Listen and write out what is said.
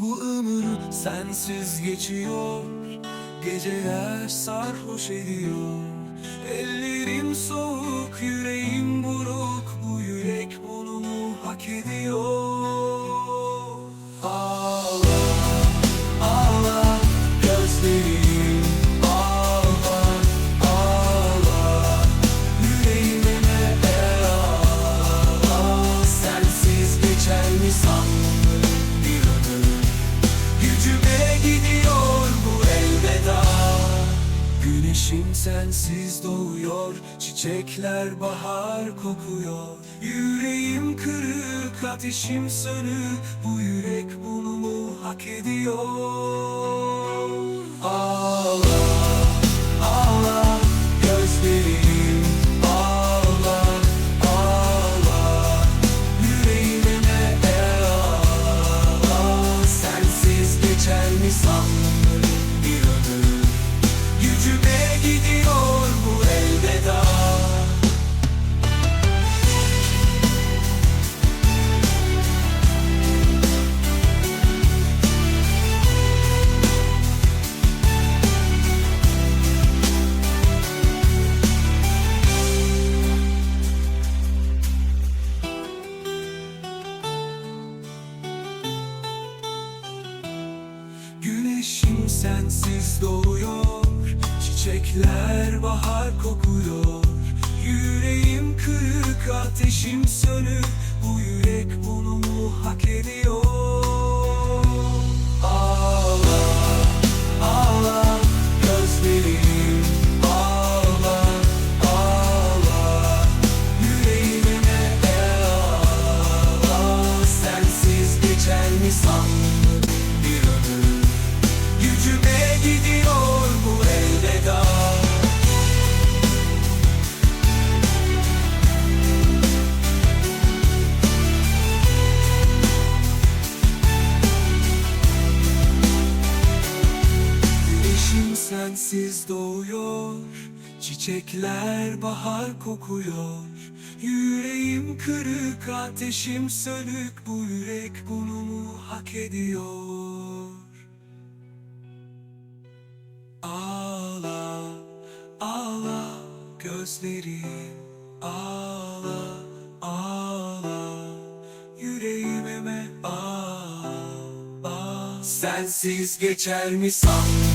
Bu ömür sensiz geçiyor. Geceler sarhoş ediyor. Ellerim soğuk, yüreğim buruk. Bu yürek bunu hak ediyor Güneşim sensiz doğuyor Çiçekler bahar kokuyor. Yüreğim kırık ateşim sönük Bu yürek bunu mu hak ediyor Güneşim sensiz doğuyor Çiçekler bahar kokuyor. Yüreğim kırık ateşim sönük sensiz doğuyor Çiçekler bahar kokuyor. Yüreğim kırık ateşim sönük Bu yürek bunu mu hak ediyor? Ağla, ağla gözlerim Ağla, ağla. Yüreğime ağla. Sensiz geçer mi sandın